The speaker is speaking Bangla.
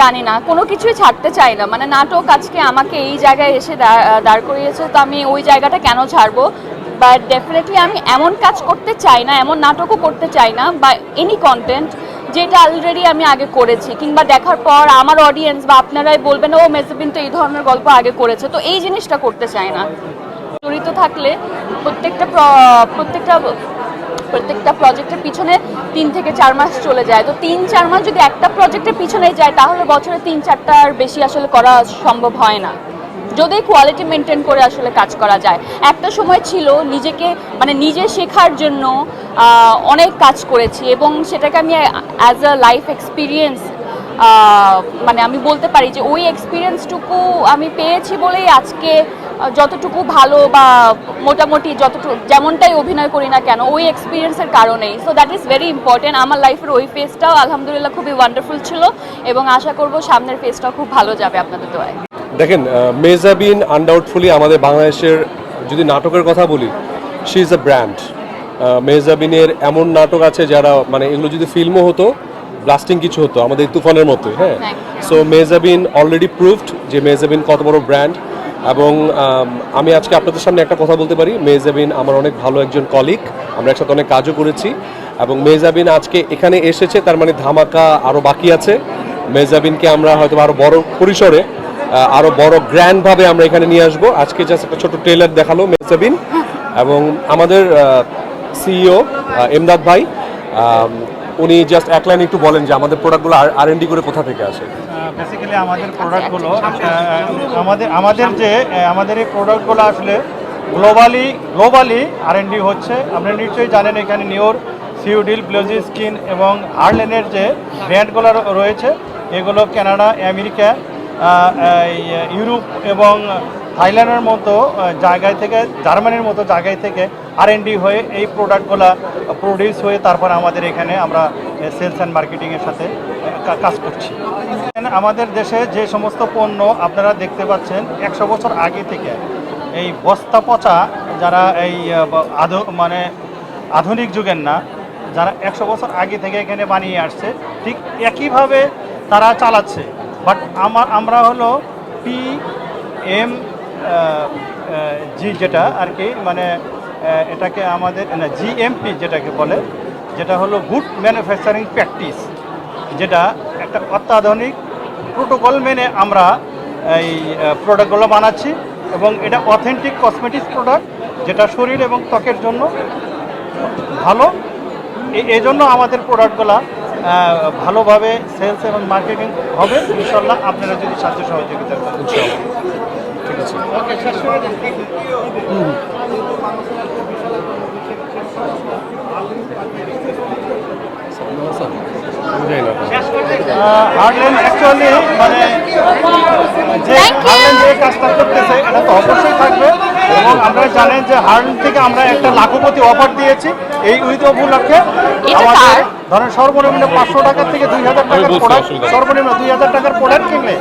জানি না। কোনো কিছুই ছাড়তে চাই না। মানে নাটক আজকে আমাকে এই জায়গায় এসে দাঁড় করিয়েছে, তো আমি ওই জায়গাটা কেন ছাড়বো? বাট ডেফিনেটলি আমি এমন কাজ করতে চাই না, এমন নাটকও করতে চাই না, বা এনি কন্টেন্ট যেটা অলরেডি আমি আগে করেছি, কিংবা দেখার পর আমার অডিয়েন্স বা আপনারাই বলবেন, ও মেজবিন তো এই ধরনের গল্প আগে করেছে। তো এই জিনিসটা করতে চাই না। জড়িত থাকলে প্রত্যেকটা প্রত্যেকটা প্রত্যেকটা প্রজেক্টের পিছনে তিন থেকে চার মাস চলে যায়। তো তিন, চার মাস যদি একটা প্রজেক্টের পিছনে যায়, তাহলে বছরে তিন চারটার বেশি আসলে করা সম্ভব হয় না। যদি কোয়ালিটি মেনটেন করে আসলে কাজ করা যায়। একটা সময় ছিল নিজেকে মানে নিজে শেখার জন্য অনেক কাজ করেছি এবং সেটাকে আমি অ্যাজ আ লাইফ এক্সপিরিয়েন্স মানে আমি বলতে পারি যে ওই এক্সপিরিয়েন্সটুকু আমি পেয়েছি বলেই আজকে যতটুকু ভালো বা মোটামুটি যতটুকু যেমনটাই অভিনয় করি না কেন ওই এক্সপিরিয়েন্সের কারণেই। So that is very important আমার লাইফের ওই ফেজটাও আলহামদুলিল্লাহ খুবই ওয়ান্ডারফুল ছিল এবং আশা করব সামনের ফেজটাও খুব ভালো যাবে আপনাদের দোয়ায়। দেখেন মেজাবিন আনডাউটফুলি আমাদের বাংলাদেশের যদি নাটকের কথা বলি শি ইজ আ ব্র্যান্ড মেজাবিনের এমন নাটক আছে যারা মানে এগুলো যদি ফিল্মও হতো ব্লাস্টিং কিছু হতো আমাদের তুফানের মতোই হ্যাঁ? সো মেজাবিন অলরেডি প্রুভড যে মেজাবিন কত বড় ব্র্যান্ড এবং, আমি আজকে আপনাদের সামনে একটা কথা বলতে পারি। মেজাবিন আমার অনেক ভালো একজন কলিগ আমরা একসাথে অনেক কাজও করেছি এবং মেজাবিন আজকে এখানে এসেছে, তার মানে ধামাকা আরও বাকি আছে। মেজাবিনকে আমরা হয়তো আরও বড় পরিসরে আরও বড় গ্র্যান্ডভাবে আমরা এখানে নিয়ে আসব। আজকে জাস্ট একটা ছোট ট্রেলার দেখাল মেসাবিন এবং আমাদের সিইও এমদাদ ভাই। উনি জাস্ট এক লাইন একটু বলেন যে আমাদের প্রোডাক্টগুলো আর এন ডি করে কোথা থেকে আসে? বেসিক্যালি আমাদের প্রোডাক্টগুলো আমাদের আমাদের যে আমাদের এই প্রোডাক্টগুলো আসলে globally globally R and D হচ্ছে। আপনি নিশ্চয়ই জানেন এখানে নিওর, সিউডিল ব্লোজি স্কিন এবং হার্লেনের যে ব্র্যান্ডগুলো রয়েছে, এগুলো কানাডা, আমেরিকা ইউরোপ এবং থাইল্যান্ডের মতো জায়গায় থেকে, জার্মানির মতো জায়গায় থেকে আর হয়ে এই প্রোডাক্টগুলো প্রডিউস হয়ে তারপর আমাদের এখানে আমরা সেলস অ্যান্ড মার্কেটিংয়ের সাথে কাজ করছি। আমাদের দেশে যে সমস্ত পণ্য আপনারা দেখতে পাচ্ছেন, একশো বছর আগে থেকে এই বস্তা পচা যারা এই আধু মানে আধুনিক যুগের না, যারা একশো বছর আগে থেকে এখানে বানিয়ে আসছে, ঠিক একইভাবে তারা চালাচ্ছে। বাট আমার আমরা হলো পি এম জি যেটা আর কি মানে এটাকে আমাদের, না জিএমপি যেটাকে বলে, যেটা হলো গুড ম্যানুফ্যাকচারিং প্র্যাকটিস, যেটা একটা অত্যাধুনিক প্রোটোকল মেনে আমরা এই প্রোডাক্টগুলো বানাচ্ছি এবং এটা অথেন্টিক কসমেটিক্স প্রোডাক্ট, যেটা শরীর এবং ত্বকের জন্য ভালো। এই জন্য আমাদের প্রোডাক্টগুলো ভালোভাবে সেলস এবং মার্কেটিং হবে। ইনশাল্লাহ আপনারা যদি সাহায্য সহযোগিতা করেন। হার্ডল্যান্ড অ্যাকচুয়ালি মানে যে হার্ডল্যান্ড যে কাজটা করতেছে এটা তো অবশ্যই থাকবে এবং আপনারা জানেন যে হার্ডল্যান্ড থেকে আমরা একটা লাখপতি অফার দিয়েছি। এই উইথ উপলক্ষে এটা আমাদের ধরেন সর্বনিম্ন পাঁচশো টাকা থেকে দুই হাজার টাকার প্রোডাক্ট সর্বনিম্ন দুই হাজার টাকার প্রোডাক্ট কিনলে।